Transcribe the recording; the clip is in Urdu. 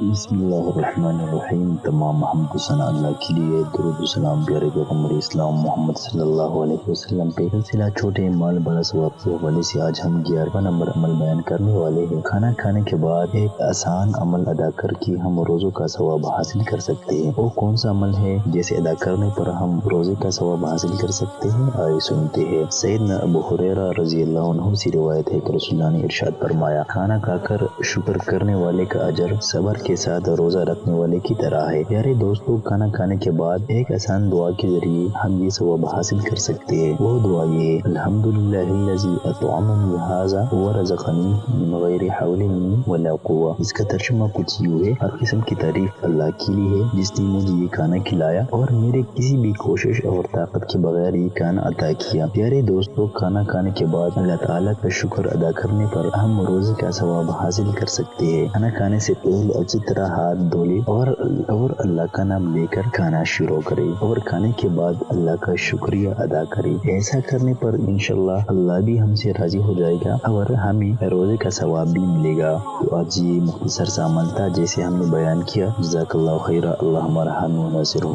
بسم اللہ الرحمن الرحیم۔ تمام محمد حسن اللہ کے لیے درود السلام پیارے پیغمبر اسلام محمد صلی اللہ علیہ وسلم۔ پہ سلسلہ چھوٹے مال بڑا ثواب کے حوالے سے آج ہم گیارہواں نمبر عمل بیان کرنے والے ہیں۔ کھانا کھانے کے بعد ایک آسان عمل ادا کر کے ہم روزوں کا ثواب حاصل کر سکتے ہیں۔ وہ کون سا عمل ہے جیسے ادا کرنے پر ہم روزے کا ثواب حاصل کر سکتے ہیں؟ آئے سنتے ہیں۔ سیدنا ابو حریرہ رضی اللہ عنہ سے روایت ہے کہ رسول اللہ نے ارشاد فرمایا، کھانا کھا کر شکر کرنے والے کا اجر صبر کے ساتھ روزہ رکھنے والے کی طرح ہے۔ پیارے دوستو، کھانا کھانے کے بعد ایک آسان دعا کے ذریعے ہم یہ ثواب حاصل کر سکتے ہیں۔ وہ دعا یہ، الحمدللہ الذی اطعمنی ورزقنی من غیر حول ولا قوة. اس کا ترجمہ کچھ یوں ہے، ہر قسم کی تعریف اللہ کے لیے ہے، جس نے مجھے یہ کھانا کھلایا اور میرے کسی بھی کوشش اور طاقت کے بغیر یہ کھانا عطا کیا۔ پیارے دوستو، کھانا کھانے کے بعد اللہ تعالیٰ کا شکر ادا کرنے پر ہم روزے کا ثواب حاصل کر سکتے ہیں۔ کھانا کھانے سے پہلے اچھی طرح ہاتھ دھو لے اور اور اللہ کا نام لے کر کھانا شروع کرے اور کھانے کے بعد اللہ کا شکریہ ادا کرے۔ ایسا کرنے پر انشاءاللہ اللہ بھی ہم سے راضی ہو جائے گا اور ہمیں روزے کا ثواب بھی ملے گا۔ تو آج یہ مختصر سامان تھا جیسے ہم نے بیان کیا۔ جزاک اللہ خیر اللہ ہمارا حامی ناصر ہو